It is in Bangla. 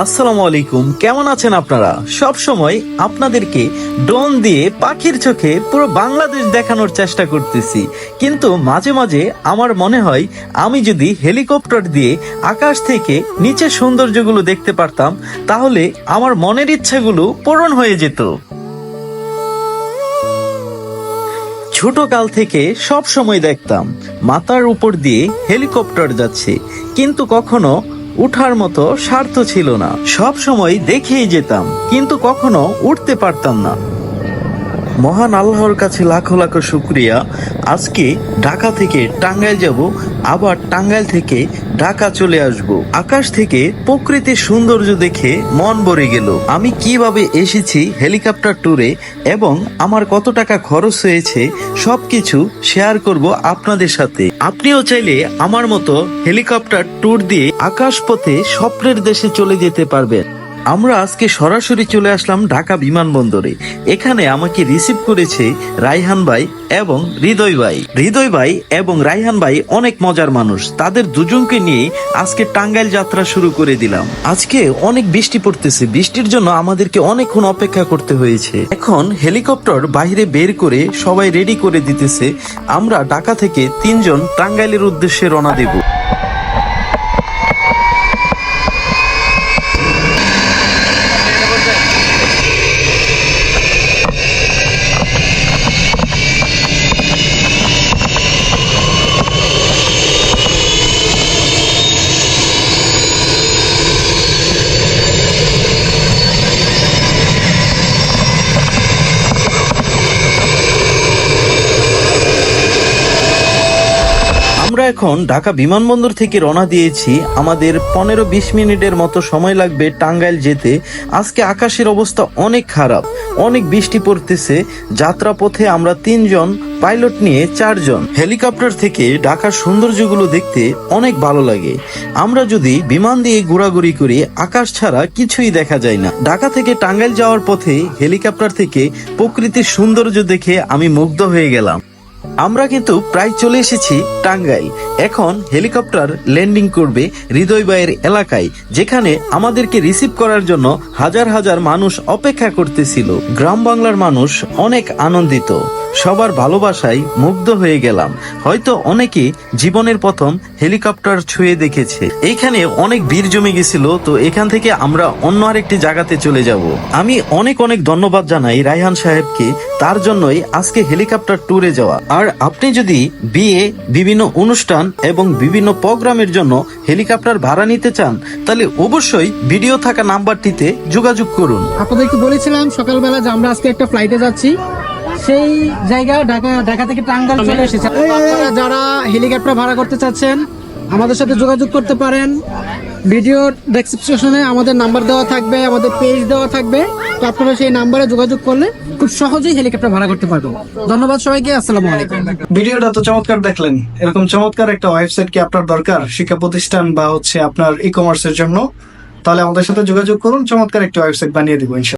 আসসালামু আলাইকুম, কেমন আছেন আপনারা? সব সময় আপনাদেরকে ড্রোন দিয়ে পাখির চোখে পুরো বাংলাদেশ দেখানোর চেষ্টা করতেছি। কিন্তু মাঝে মাঝে আমার মনে হয়, আমি যদি হেলিকপ্টার দিয়ে আকাশ থেকে নিচে সৌন্দর্যগুলো দেখতে পারতাম, তাহলে আমার মনের ইচ্ছাগুলো পূরণ হয়ে যেত। ছোট কাল থেকে সব সময় দেখতাম, মাথার উপর দিয়ে হেলিকপ্টার যাচ্ছে। কিন্তু কখনো উঠার মতো স্বার্থ ছিল না। সব সময় দেখেই যেতাম কিন্তু কখনো উঠতে পারতাম না। মহান আল্লাহর কাছে লাখো লাখো শুক্রিয়া। আজকে ঢাকা থেকে টাঙ্গাইল যাব, আবার টাঙ্গাইল থেকে ঢাকা চলে আসব। আকাশ থেকে প্রকৃতির সৌন্দর্য দেখে মন ভরে গেল। আমি কীভাবে এসেছি হেলিকপ্টার ট্যুরে এবং আমার কত টাকা খরচ হয়েছে, সবকিছু শেয়ার করব আপনাদের সাথে। আপনিও চাইলে আমার মতো হেলিকপ্টার ট্যুর দিয়ে আকাশ পথে স্বপ্নের দেশে চলে যেতে পারবেন। আমরা আজকে সরাসরি চলে আসলাম ঢাকা বিমানবন্দরে। এখানে আমাকে রিসিভ করেছে রাইহান ভাই এবং হৃদয় ভাই। হৃদয় ভাই এবং রাইহান ভাই অনেক মজার মানুষ। তাদের দুজনকে নিয়ে আজকে টাঙ্গাইল যাত্রা শুরু করে দিলাম। আজকে অনেক বৃষ্টি পড়তেছে। বৃষ্টির জন্য আমাদেরকে অনেকক্ষণ অপেক্ষা করতে হয়েছে। এখন হেলিকপ্টার বাইরে বের করে সবাই রেডি করে দিতেছে। আমরা ঢাকা থেকে তিনজন টাঙ্গাইলের উদ্দেশ্যে রওনা দেব। আমরা এখন ঢাকা বিমানবন্দর থেকে রওনা দিয়েছি। আমাদের পনেরো বিশ মিনিটের মতো সময় লাগবে টাঙ্গাইল যেতে। আজকে আকাশের অবস্থা অনেক খারাপ, অনেক বৃষ্টি পড়তেছে। যাত্রাপথে আমরা তিনজন, পাইলট নিয়ে চারজন। হেলিকপ্টার থেকে ঢাকার সৌন্দর্যগুলো দেখতে অনেক ভালো লাগে। আমরা যদি বিমান দিয়ে ঘোরাঘুরি করি, আকাশ ছাড়া কিছুই দেখা যায় না। ঢাকা থেকে টাঙ্গাইল যাওয়ার পথে হেলিকপ্টার থেকে প্রকৃতির সৌন্দর্য দেখে আমি মুগ্ধ হয়ে গেলাম। আমরা কিন্তু প্রায় চলে এসেছি টাঙ্গাইল। এখন হেলিকপ্টার ল্যান্ডিং করবে হৃদয় ভাইয়ের এলাকায়, যেখানে আমাদেরকে রিসিভ করার জন্য হাজার হাজার মানুষ অপেক্ষা করতেছিল। গ্রাম বাংলার মানুষ অনেক আনন্দিত। সবার ভালোবাসায় মুগ্ধ হয়ে গেলাম। হয়তো অনেকে জীবনের প্রথম হেলিকপ্টার ছুঁয়ে দেখেছে। এইখানে অনেক ভিড় জমে গেছিল, তো এখান থেকে আমরা অন্য আরেকটি জায়গাতে চলে যাব। আমি অনেক অনেক ধন্যবাদ জানাই রায়হান সাহেবকে, তার জন্যই আজকে হেলিকপ্টার ট্যুরে যাওয়া। আর আপনি যদি বিয়ে, বিভিন্ন অনুষ্ঠান এবং বিভিন্ন প্রোগ্রামের জন্য হেলিকপ্টার ভাড়া নিতে চান, তাহলে অবশ্যই ভিডিও থাকা নাম্বারটিতে যোগাযোগ করুন। আপনাদেরকে বলেছিলাম সকালবেলা যে আমরা আজকে একটা ফ্লাইটে যাচ্ছি। সেই জায়গা ঢাকা ঢাকা থেকে টাঙ্গাইল চলে এসেছে। আপনারা যারা হেলিকপ্টার ভাড়া করতে চাচ্ছেন আমাদের সাথে যোগাযোগ করতে পারেন। ভিডিও ডেসক্রিপশনে আমাদের নাম্বার দেওয়া থাকবে আমাদের পেজ দেওয়া থাকবে। তো আপনারা সেই নাম্বারে যোগাযোগ করলে খুব সহজেই হেলিকপ্টার ভাড়া করতে পারবেন। ধন্যবাদ সবাইকে আসসালামু আলাইকুম। ভিডিওটা তো চমৎকার দেখলেন। এরকম চমৎকার একটা ওয়েবসাইট কি আপনার দরকার শিক্ষা প্রতিষ্ঠান বা হচ্ছে আপনার ই কমার্সের জন্য? তাহলে আমাদের সাথে যোগাযোগ করুন চমৎকার একটা ওয়েবসাইট বানিয়ে দিব ইনশাল্লাহ